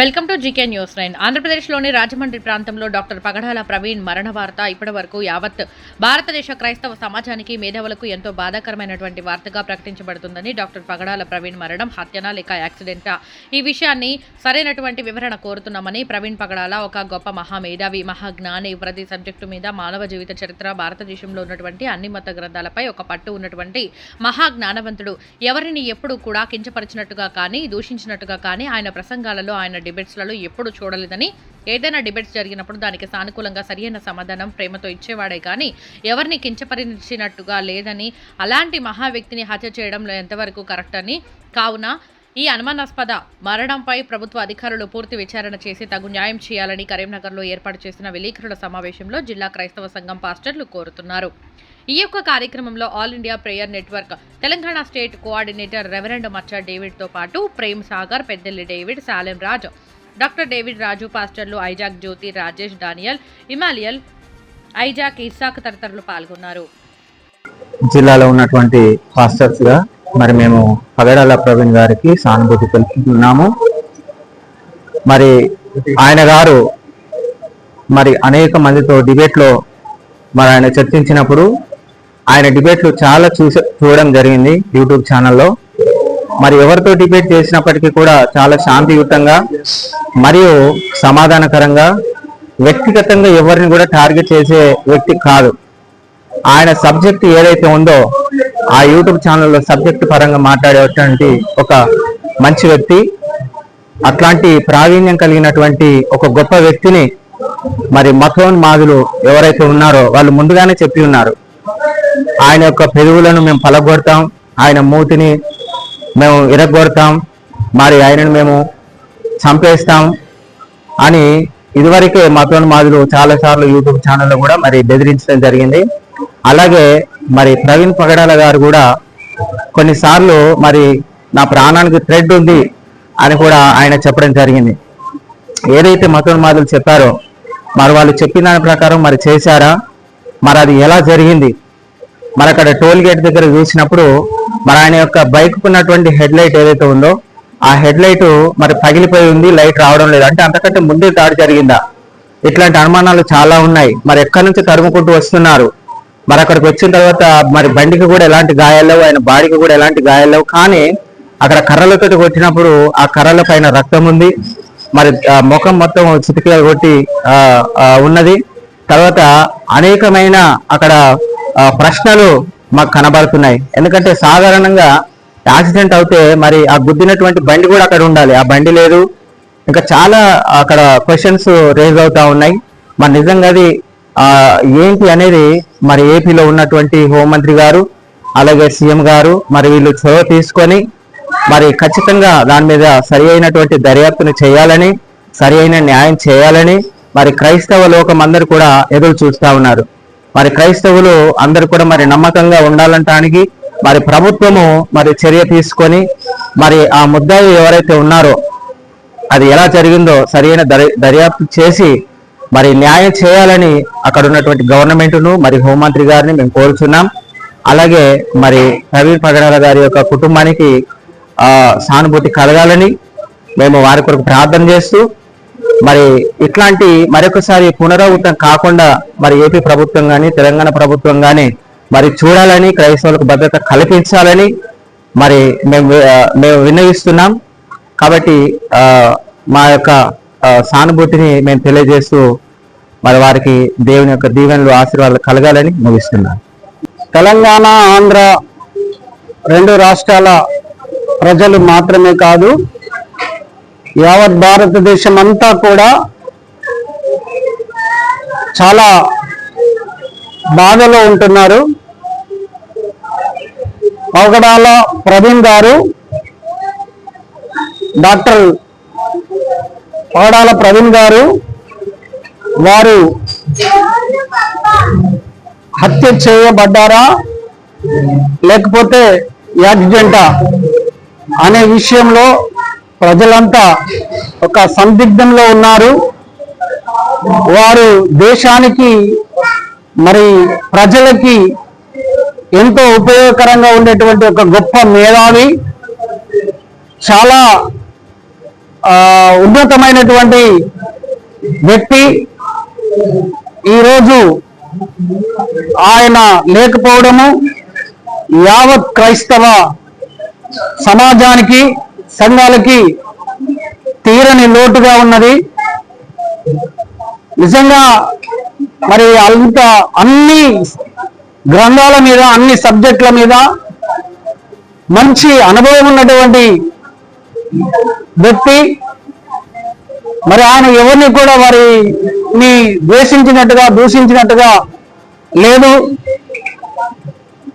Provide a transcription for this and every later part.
Welcome to GK news nine. ఆంధ్రప్రదేశ్లోని రాజమండ్రి ప్రాంతంలో doctor పగడాల ప్రవీణ్ మరణ వార్త ఇప్పటి వరకు యావత్ భారతదేశ క్రైస్తవ సమాజానికి మేధావులకు ఎంతో బాధాకరమైనటువంటి వార్తగా ప్రకటించబడుతుందని డాక్టర్ పగడాల ప్రవీణ్ మరణం హత్యనా లేక యాక్సిడెంటా? ఈ విషయాన్ని సరైనటువంటి వివరణ కోరుతున్నామని ప్రవీణ్ పగడాల ఒక గొప్ప మహామేధావి మహాజ్ఞాని ప్రతి సబ్జెక్టు మీద మానవ జీవిత చరిత్ర భారతదేశంలో ఉన్నటువంటి అన్ని మత గ్రంథాలపై ఒక పట్టు ఉన్నటువంటి మహాజ్ఞానవంతుడు. ఎవరిని ఎప్పుడు కూడా కించపరిచినట్టుగా కానీ దూషించినట్టుగా కానీ ఆయన ప్రసంగాలలో ఆయన డిబేట్స్లలో ఎప్పుడు చూడలేదని ఏదైనా డిబేట్స్ జరిగినప్పుడు దానికి సానుకూలంగా సరియైన సమాధానం ప్రేమతో ఇచ్చేవాడే కానీ ఎవరిని కించపరిచినట్టుగా లేదని అలాంటి మహా వ్యక్తిని హత్య చేయడంలో ఎంతవరకు కరెక్ట్ అని? కావున ఈ అనుమానాస్పద మరణంపై ప్రభుత్వ అధికారులు పూర్తి విచారణ చేసి తగు న్యాయం చేయాలని కరీంనగర్లో ఏర్పాటు చేసిన విలేకరుల సమావేశంలో జిల్లా క్రైస్తవ సంఘం పాస్టర్లు కోరుతున్నారు. ఈ యొక్క కార్యక్రమంలో all India prayer network Telangana state coordinator reverend Maccha డేవిడ్తో పాటు Prem Sagar Peddelli David Salem Raju. Doctor David Raju పాస్టర్లు Isaac Jyothi Rajesh Daniel ఇమాలియల్ Isaac Isaac తదితరులు పాల్గొన్నారు. జిల్లాలో ఉన్నటువంటి పాస్టర్స్గా మరి మేము పగడాల ప్రవీణ్ గారికి సానుభూతి తెలుపుతున్నాము మరి ఆయన గారు మరి అనేక మందితో డిబేట్లో మరి ఆయన చర్చించినప్పుడు ఆయన డిబేట్లు చాలా చూస చూడడం జరిగింది యూట్యూబ్ ఛానల్లో. మరి ఎవరితో డిబేట్ చేసినప్పటికీ కూడా చాలా శాంతియుతంగా మరియు సమాధానకరంగా వ్యక్తిగతంగా ఎవరిని కూడా టార్గెట్ చేసే వ్యక్తి కాదు. ఆయన సబ్జెక్ట్ ఏదైతే ఉందో ఆ యూట్యూబ్ ఛానల్లో సబ్జెక్ట్ పరంగా మాట్లాడేటువంటి ఒక మంచి వ్యక్తి అట్లాంటి ప్రావీణ్యం కలిగినటువంటి ఒక గొప్ప వ్యక్తిని మరి మతోన్మాదులు ఎవరైతే ఉన్నారో వాళ్ళు ముందుగానే చెప్పి ఉన్నారు. ఆయన యొక్క పెరుగులను మేము పలగొడతాం. ఆయన మూతిని మేము ఇరగొడతాం. మరి ఆయనను మేము చంపేస్తాం అని ఇదివరకే మతోన్మాదులు చాలా సార్లు యూట్యూబ్ ఛానల్లో కూడా మరి బెదిరించడం జరిగింది. అలాగే మరి ప్రవీణ్ పగడాల గారు కూడా కొన్నిసార్లు మరి నా ప్రాణానికి థ్రెడ్ ఉంది అని కూడా ఆయన చెప్పడం జరిగింది. ఏదైతే మతోన్మాదులు చెప్పారో మరి వాళ్ళు చెప్పిన దాని ప్రకారం మరి చేశారా? మరి అది ఎలా జరిగింది? మరి అక్కడ టోల్ గేట్ దగ్గర చూసినప్పుడు మరి ఆయన యొక్క బైక్ ఉన్నటువంటి హెడ్ లైట్ ఏదైతే ఉందో ఆ హెడ్ లైట్ మరి పగిలిపోయి ఉంది లైట్ రావడం లేదు. అంటే అంతకంటే ముందే దాడి జరిగిందా? ఇట్లాంటి అనుమానాలు చాలా ఉన్నాయి. మరి ఎక్కడి నుంచి తరుముకుంటూ వస్తున్నారు? మరి అక్కడికి వచ్చిన తర్వాత మరి బండికి కూడా ఎలాంటి గాయాలు ఆయన బాడీకి కూడా ఎలాంటి గాయాలు కానీ అక్కడ కర్రలతో కొట్టినప్పుడు ఆ కర్రల పైన రక్తం ఉంది. మరి ముఖం మొత్తం చిటికలు కొట్టి ఉన్నది. తర్వాత అనేకమైన అక్కడ ప్రశ్నలు మాకు కనబడుతున్నాయి. ఎందుకంటే సాధారణంగా యాక్సిడెంట్ అవుతే మరి ఆ గుద్దినటువంటి బండి కూడా అక్కడ ఉండాలి. ఆ బండి లేదు. ఇంకా చాలా అక్కడ క్వశ్చన్స్ రేజ్ అవుతా ఉన్నాయి. మరి నిజంగా అది ఏంటి అనేది మరి ఏపీలో ఉన్నటువంటి హోంమంత్రి గారు అలాగే సీఎం గారు మరి వీళ్ళు చొరవ తీసుకొని మరి ఖచ్చితంగా దాని మీద సరి అయినటువంటి దర్యాప్తును చేయాలని సరి అయిన న్యాయం చేయాలని మరి క్రైస్తవ లోకం అందరూ కూడా ఎదురు చూస్తా ఉన్నారు. మరి క్రైస్తవులు అందరు కూడా మరి నమ్మకంగా ఉండాలంటానికి మరి ప్రభుత్వము మరి చర్య తీసుకొని మరి ఆ ముద్దాయి ఎవరైతే ఉన్నారో అది ఎలా జరిగిందో సరైన దర్యాప్తు చేసి మరి న్యాయం చేయాలని అక్కడ ఉన్నటువంటి గవర్నమెంట్ను మరి హోంమంత్రి గారిని మేము కోరుచున్నాం. అలాగే మరి ప్రవీణ్ పగడాల గారి యొక్క కుటుంబానికి సానుభూతి కలగాలని మేము వారి కొరకు ప్రార్థన చేస్తూ మరి ఇట్లాంటి మరొకసారి పునరావృతం కాకుండా మరి ఏపీ ప్రభుత్వం కానీ తెలంగాణ ప్రభుత్వం కానీ మరి చూడాలని క్రైస్తవులకు భద్రత కల్పించాలని మరి మేము మేము విన్నవిస్తున్నాం. కాబట్టి మా యొక్క సానుభూతిని మేము తెలియజేస్తూ మరి వారికి దేవుని యొక్క దీవెనలు ఆశీర్వాదాలు కలగాలని ముగిస్తున్నాం. తెలంగాణ ఆంధ్ర రెండు రాష్ట్రాల ప్రజలు మాత్రమే కాదు యావత్ భారతదేశం అంతా కూడా చాలా బాధలో ఉంటున్నారు. అవగడాల ప్రవీణ్ గారు డాక్టర్ పగడాల ప్రవీణ్ గారు వారు హత్య చేయబడ్డారా? లేకపోతే యాక్సిడెంటా? అనే విషయంలో ప్రజలంతా ఒక సందిగ్ధంలో ఉన్నారు. వారు దేశానికి మరి ప్రజలకి ఎంతో ఉపయోగకరంగా ఉండేటువంటి ఒక గొప్ప మేధావి. చాలా ఉన్నతమైనటువంటి వ్యక్తి. ఈరోజు ఆయన లేకపోవడము యావత్ క్రైస్తవ సమాజానికి సంఘాలకి తీరని లోటుగా ఉన్నది. నిజంగా మరి అంత అన్ని గ్రంథాల మీద అన్ని సబ్జెక్టుల మీద మంచి అనుభవం ఉన్నటువంటి వ్యక్తి. మరి ఆయన ఎవరిని కూడా వారిని ద్వేషించినట్టుగా దూషించినట్టుగా లేదు.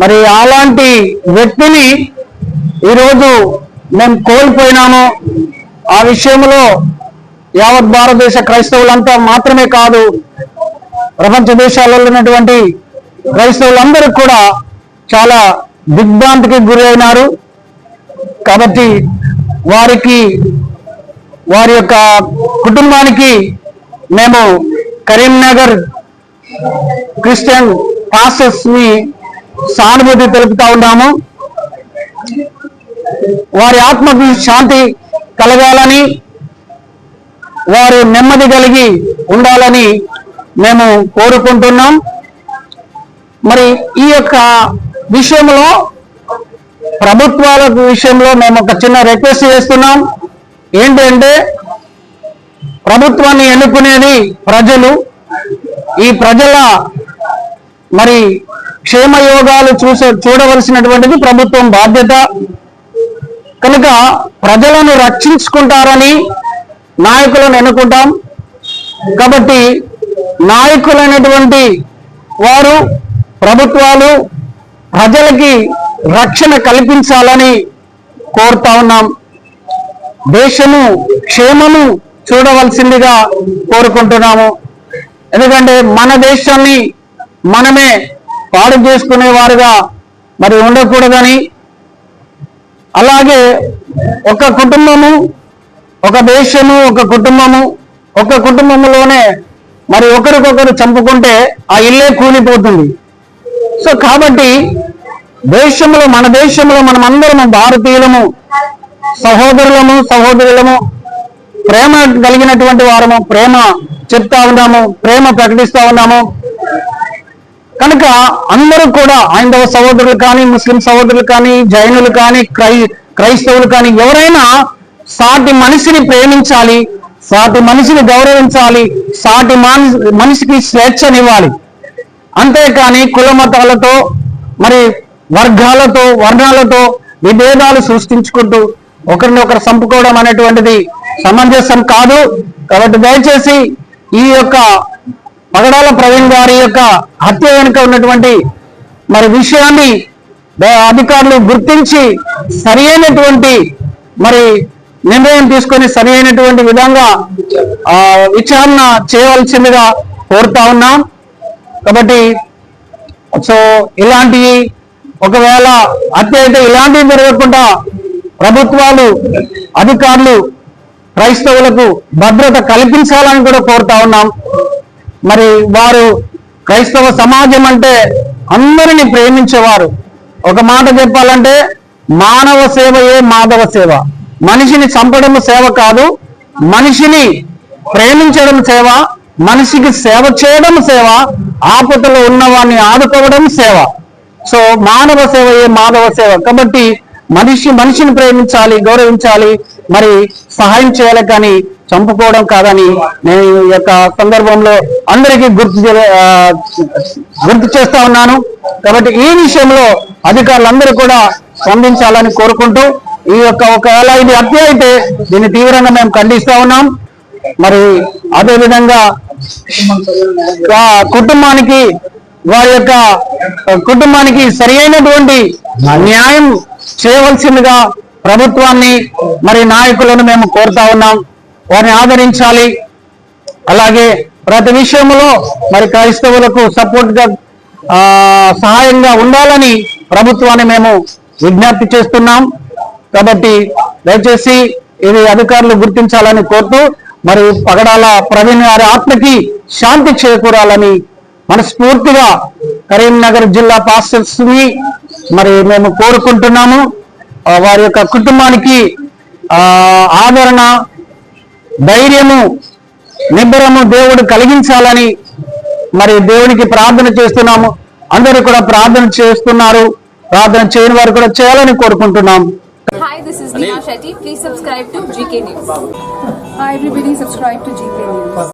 మరి అలాంటి వ్యక్తిని ఈరోజు మేము కోల్పోయినాము. ఆ విషయంలో యావత్ భారతదేశ క్రైస్తవులంతా మాత్రమే కాదు ప్రపంచ దేశాలలో ఉన్నటువంటి క్రైస్తవులందరూ కూడా చాలా దిగ్భ్రాంతికి గురి అయినారు. కాబట్టి వారికి వారి యొక్క కుటుంబానికి మేము కరీంనగర్ క్రిస్టియన్ పాస్టర్స్ని సానుభూతి తెలుపుతా ఉన్నాము. వారి ఆత్మకు శాంతి కలగాలని వారు నెమ్మది కలిగి ఉండాలని మేము కోరుకుంటున్నాం. మరి ఈ యొక్క విషయంలో ప్రభుత్వాల విషయంలో మేము ఒక చిన్న రిక్వెస్ట్ చేస్తున్నాం. ఏంటంటే ప్రభుత్వాన్ని ఎన్నుకునేది ప్రజలు. ఈ ప్రజల మరి క్షేమయోగాలు చూసే చూడవలసినటువంటిది ప్రభుత్వం బాధ్యత. కనుక ప్రజలను రక్షించుకుంటారని నాయకులను ఎన్నుకుంటాం. కాబట్టి నాయకులైనటువంటి వారు ప్రభుత్వాలు ప్రజలకి రక్షణ కల్పించాలని కోరుతా ఉన్నాం. దేశము క్షేమము చూడవలసిందిగా కోరుకుంటున్నాము. ఎందుకంటే మన దేశాన్ని మనమే పాడు చేసుకునేవారుగా మరి ఉండకూడదని అలాగే ఒక కుటుంబము ఒక దేశము ఒక కుటుంబము ఒక కుటుంబములోనే మరి ఒకరికొకరు చంపుకుంటే ఆ ఇల్లే కూలిపోతుంది. సో కాబట్టి దేశంలో మన దేశంలో మనం అందరము భారతీయులము సహోదరులము సహోదరులము ప్రేమ కలిగినటువంటి వారము ప్రేమ చెప్తా ఉన్నాము ప్రేమ ప్రకటిస్తా ఉన్నాము. కనుక అందరూ కూడా హైందవ సహోదరులు కానీ ముస్లిం సహోదరులు కానీ జైనులు కానీ క్రై క్రైస్తవులు కానీ ఎవరైనా సాటి మనిషిని ప్రేమించాలి సాటి మనిషిని గౌరవించాలి సాటి మనిషికి స్వేచ్ఛనివ్వాలి. అంతేకాని కుల మతాలతో మరి వర్గాలతో వర్ణాలతో విభేదాలు సృష్టించుకుంటూ ఒకరిని ఒకరు చంపుకోవడం అనేటువంటిది సమంజసం కాదు. కాబట్టి దయచేసి ఈ యొక్క పగడాల ప్రవీణ్ గారి యొక్క హత్య వెనుక ఉన్నటువంటి మరి విషయాన్ని అధికారులు గుర్తించి సరి అయినటువంటి మరి నిర్ణయం తీసుకొని సరి అయినటువంటి విధంగా ఆ, విచారణ చేయవలసిందిగా కోరుతా ఉన్నాం. కాబట్టి సో ఇలాంటివి ఒకవేళ హత్య అయితే ఇలాంటివి జరగకుండా ప్రభుత్వాలు అధికారులు క్రైస్తవులకు భద్రత కల్పించాలని కూడా కోరుతా ఉన్నాం. మరి వారు క్రైస్తవ సమాజం అంటే అందరిని ప్రేమించేవారు. ఒక మాట చెప్పాలంటే మానవ సేవయే మాధవ సేవ. మనిషిని చంపడం సేవ కాదు మనిషిని ప్రేమించడం సేవ మనిషికి సేవ చేయడం సేవ ఆపదలో ఉన్నవాడిని ఆదుకోవడం సేవ. సో మానవ సేవయే మాధవ సేవ. కాబట్టి మనిషి మనిషిని ప్రేమించాలి గౌరవించాలి మరి సహాయం చేయాలి కానీ చంపుకోవడం కాదని నేను ఈ యొక్క సందర్భంలో అందరికీ గుర్తు చే- గుర్తు చేస్తా ఉన్నాను. కాబట్టి ఈ విషయంలో అధికారులందరూ కూడా స్పందించాలని కోరుకుంటూ ఈ యొక్క ఒకవేళ ఇది హత్య అయితే దీన్ని తీవ్రంగా మేము ఖండిస్తా ఉన్నాం. మరి అదే విధంగా కుటుంబానికి వారి యొక్క కుటుంబానికి సరి అయినటువంటి న్యాయం చేయవలసిందిగా ప్రభుత్వాన్ని మరి నాయకులను మేము కోరుతా ఉన్నాం. వారిని ఆదరించాలి. అలాగే ప్రతి విషయంలో మరి క్రైస్తవులకు సపోర్ట్గా సహాయంగా ఉండాలని ప్రభుత్వాన్ని మేము విజ్ఞప్తి చేస్తున్నాం. కాబట్టి దయచేసి ఇది అధికారులు గుర్తించాలని కోరుతూ మరి పగడాల ప్రవీణ్ గారి ఆత్మకి శాంతి చేకూరాలని మనస్ఫూర్తిగా కరీంనగర్ జిల్లా పాస్టర్స్ని మరి మేము కోరుకుంటున్నాము. వారి యొక్క కుటుంబానికి ఆదరణ ధైర్యము నిబ్బరము దేవుడు కలిగించాలని మరి దేవునికి ప్రార్థన చేస్తున్నాము అందరూ కూడా ప్రార్థన చేస్తున్నారు ప్రార్థన చేయని వారు కూడా చేయాలని కోరుకుంటున్నాం Hi, this is Neha Shetty. Please subscribe to GK News. Hi everybody, subscribe to GK News.